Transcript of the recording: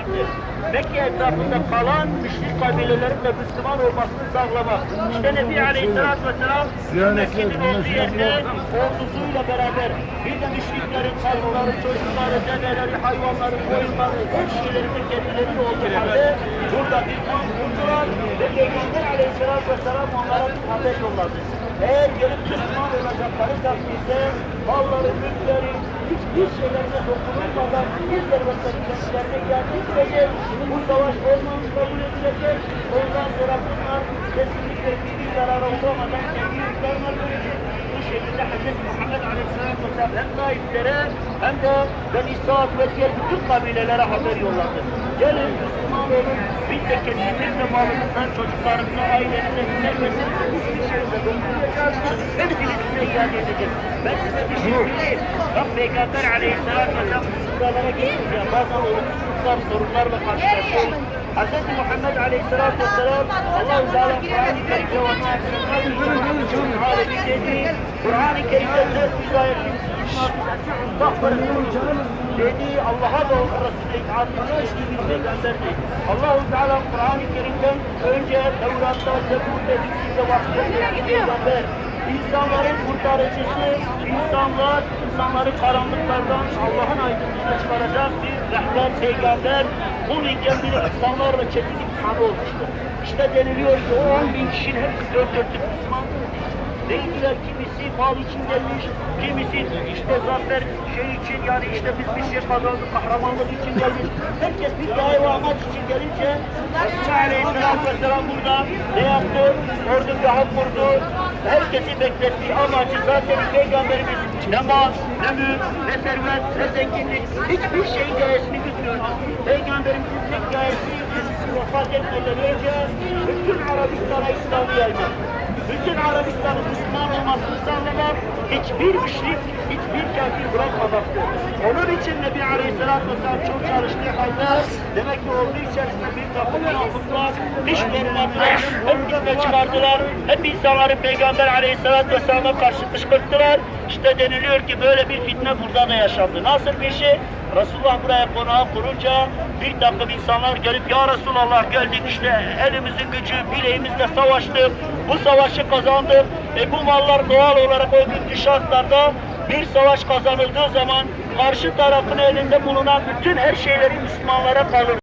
vardır. Mekke etrafında kalan müşrik kabilelerin de Müslüman olmasını sağlamak. İşte Nebi Aleyhisselatü Vesselam Mekke'nin olduğu yerde ordusuyla beraber bir de müşriklerin kadınları, çocukları, dedeleri, hayvanları, koyunları, her şeylerini kendileri olduğu halde burada bir kamp kurdular ve Peygamber Aleyhisselatü Vesselam onlara bir haber yolladı. Eğer gelip Müslüman olacakları takdirde malları, mülkleri, hiçbir şeylerine dokunulmadan servetleri kendilerine geldirecek. Bu savaş olmamış kabul edilecek. Ondan sonra bunlar kesinlikle bir zarara uğramadan kendi yurtlarına dönecek. Bu şekilde Hz. Muhammed Aleyhisselatü Vesselam hem naiflere hem de Beni Sa'd ve diğer bütün kabilelere haber yolladı. Gelin Müslüman olun. Biz de kesinlikle malımıza, çocuklarımıza, ailemize, servetimize hiçbir şeyimize dokunmayacağız. Peygamber Aleyhisselatü Vesselam buralara ya. Bazen olumsuzluklar, sorunlarla karşılaşıyoruz. Hz. Muhammed Aleyhisselatü Vesselam Allah-u Teala Kur'an-ı Kerim'de Mâ'ın dedi. Kur'an-ı Kerim'de dört yüz ayetin dedi Allah'a ve Resulüne itaat bir peygamberdi. Allah-u Teala Kur'an-ı Kerim'den önce Tevrat'ta, Zebur'da, Zikir'de bahsettiği peygamber. İnsanların kurtarıcısı, insanlar, insanları karanlıklardan Allah'ın aydınlığına çıkaracak bir rehber, peygamber. Bunun kendini insanlarla çetin imtihanı olmuştur. İşte deniliyor ki o 10 bin kişinin hepsi dört dörtlük Müslüman Neydiler kimisi mal için gelmiş, kimisi işte zafer şey için yani işte biz bir şey kazandık, kahramanlık için gelmiş. Herkes bir gaye amaç için gelince Resulullah Aleyhisselatü Vesselam burada ne yaptı? Ordu bir hak kurdu. Herkesi beklettiği amacı zaten Peygamberimiz ne mal, ne mülk, ne servet, ne zenginlik hiçbir şeyin gayesini gütmüyordu. Peygamberimizin tek gayesi vefat etmeden önce bütün Arabistan'a İslam'ı yaymak bütün Arabistan'ın Müslüman olmasını sağlamak, hiçbir müşrik, hiçbir kafir bırakmamaktır. Onun için Nebi Aleyhisselatü Vesselam çok çalıştığı halde demek ki ordu içerisinde bir takım münafıklar iş vermediler, hep fitne çıkardılar, hep insanları Peygamber Aleyhisselatü Vesselam'a karşı kışkırttılar. İşte deniliyor ki böyle bir fitne burada da yaşandı. Nasıl bir şey? Resulullah buraya konağı kurunca bir takım insanlar gelip ya Resulallah geldik işte elimizin gücü bileğimizle savaştık. Bu savaşı kazandık. E bu mallar doğal olarak o günkü şartlarda bir savaş kazanıldığı zaman karşı tarafın elinde bulunan bütün her şeyleri Müslümanlara kalır.